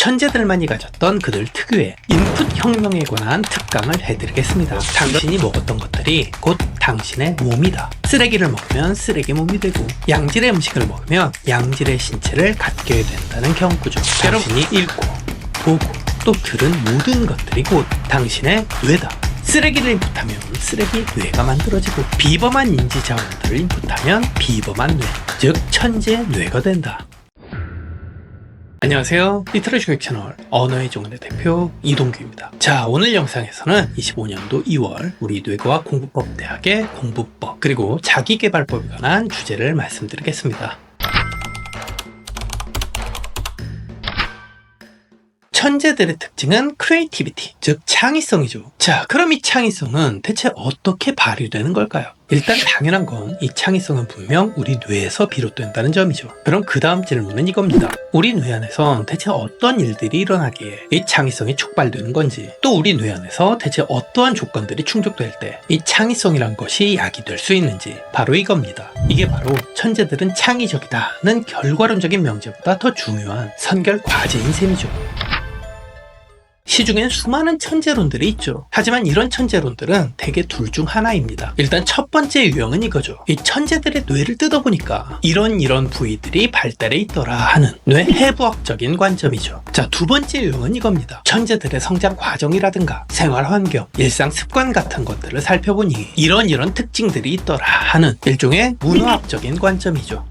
천재들만이 가졌던 그들 특유의 인풋 혁명에 관한 특강을 해드리겠습니다. 당신이 먹었던 것들이 곧 당신의 몸이다. 쓰레기를 먹으면 쓰레기 몸이 되고 양질의 음식을 먹으면 양질의 신체를 갖게 된다는 경구죠. 여러분이 읽고 보고 또 들은 모든 것들이 곧 당신의 뇌다. 쓰레기를 인풋하면 쓰레기 뇌가 만들어지고 비범한 인지 자원들을 인풋하면 비범한 뇌, 즉 천재 뇌가 된다. 안녕하세요. 교육 채널 언어의 종원의 대표 이동규입니다. 자, 오늘 영상에서는 25년도 2월 우리 뇌과학 공부법 대학의 공부법 그리고 자기개발법에 관한 주제를 말씀드리겠습니다. 천재들의 특징은 크리에이티비티, 즉 창의성이죠. 자, 그럼 이 창의성은 대체 어떻게 발휘되는 걸까요? 일단 당연한 건 이 창의성은 분명 우리 뇌에서 비롯된다는 점이죠. 그럼 그 다음 질문은 이겁니다. 우리 뇌 안에선 대체 어떤 일들이 일어나기에 이 창의성이 촉발되는 건지, 또 우리 뇌 안에서 대체 어떠한 조건들이 충족될 때 이 창의성이란 것이 야기될 수 있는지 바로 이겁니다. 이게 바로 천재들은 창의적이다는 결과론적인 명제보다 더 중요한 선결 과제인 셈이죠. 시중엔 수많은 천재론들이 있죠. 하지만 이런 천재론들은 대개 둘 중 하나입니다. 일단 첫 번째 유형은 이거죠. 이 천재들의 뇌를 뜯어보니까 이런 이런 부위들이 발달해 있더라 하는 뇌 해부학적인 관점이죠. 자, 두 번째 유형은 이겁니다. 천재들의 성장 과정이라든가 생활 환경, 일상 습관 같은 것들을 살펴보니 이런 이런 특징들이 있더라 하는 일종의 문화학적인 관점이죠.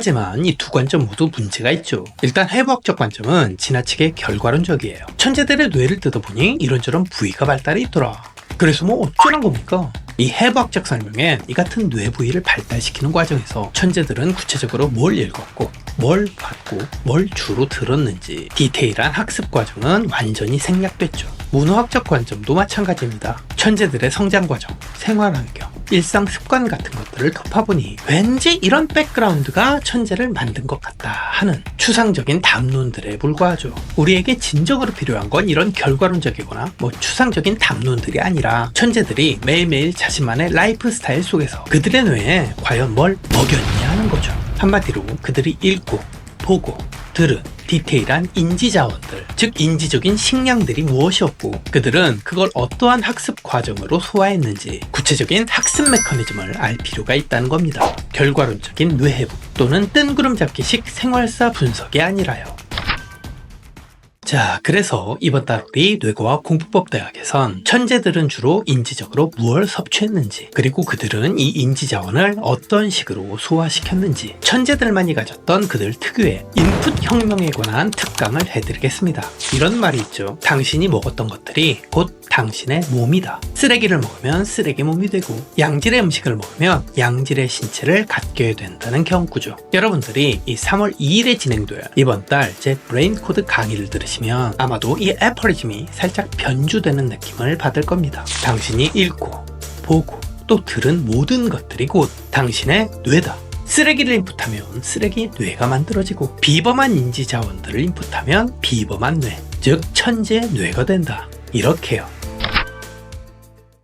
하지만 이 두 관점 모두 문제가 있죠. 일단 해부학적 관점은 지나치게 결과론적이에요. 천재들의 뇌를 뜯어보니 이런저런 부위가 발달해 있더라. 그래서 뭐 어쩌란 겁니까? 이 해부학적 설명엔 이 같은 뇌 부위를 발달시키는 과정에서 천재들은 구체적으로 뭘 읽었고 뭘 봤고 뭘 주로 들었는지 디테일한 학습 과정은 완전히 생략됐죠. 문화학적 관점도 마찬가지입니다. 천재들의 성장 과정, 생활 환경, 일상 습관 같은 것들을 덮어보니 왠지 이런 백그라운드가 천재를 만든 것 같다 하는 추상적인 담론들에 불과하죠. 우리에게 진정으로 필요한 건 이런 결과론적이거나 뭐 추상적인 담론들이 아니라 천재들이 매일매일 자신만의 라이프 스타일 속에서 그들의 뇌에 과연 뭘 먹였냐 하는 거죠. 한마디로 그들이 읽고 보고 들은 디테일한 인지 자원들, 즉 인지적인 식량들이 무엇이었고 그들은 그걸 어떠한 학습 과정으로 소화했는지 구체적인 학습 메커니즘을 알 필요가 있다는 겁니다. 결과론적인 뇌해부 또는 뜬구름 잡기식 생활사 분석이 아니라요. 자, 그래서 이번 달 우리 뇌과학 공부법 대학에선 천재들은 주로 인지적으로 무엇을 섭취했는지, 그리고 그들은 이 인지 자원을 어떤 식으로 소화시켰는지, 천재들만이 가졌던 그들 특유의 인풋 혁명에 관한 특강을 해드리겠습니다. 이런 말이 있죠. 당신이 먹었던 것들이 곧 당신의 몸이다. 쓰레기를 먹으면 쓰레기 몸이 되고, 양질의 음식을 먹으면 양질의 신체를 갖게 된다는 경구죠. 여러분들이 이 3월 2일에 진행될 이번 달 제 브레인 코드 강의를 들으 시면 아마도 이 애퍼리즘이 살짝 변주되는 느낌을 받을 겁니다. 당신이 읽고, 보고, 또 들은 모든 것들이 곧 당신의 뇌다. 쓰레기를 인풋하면 쓰레기 뇌가 만들어지고 비범한 인지 자원들을 인풋하면 비범한 뇌, 즉 천재 뇌가 된다. 이렇게요.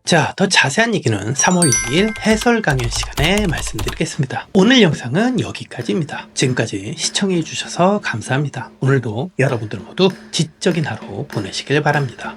자, 더 자세한 얘기는 3월 2일 해설 강연 시간에 말씀드리겠습니다. 오늘 영상은 여기까지입니다. 지금까지 시청해 주셔서 감사합니다. 오늘도 여러분들 모두 지적인 하루 보내시길 바랍니다.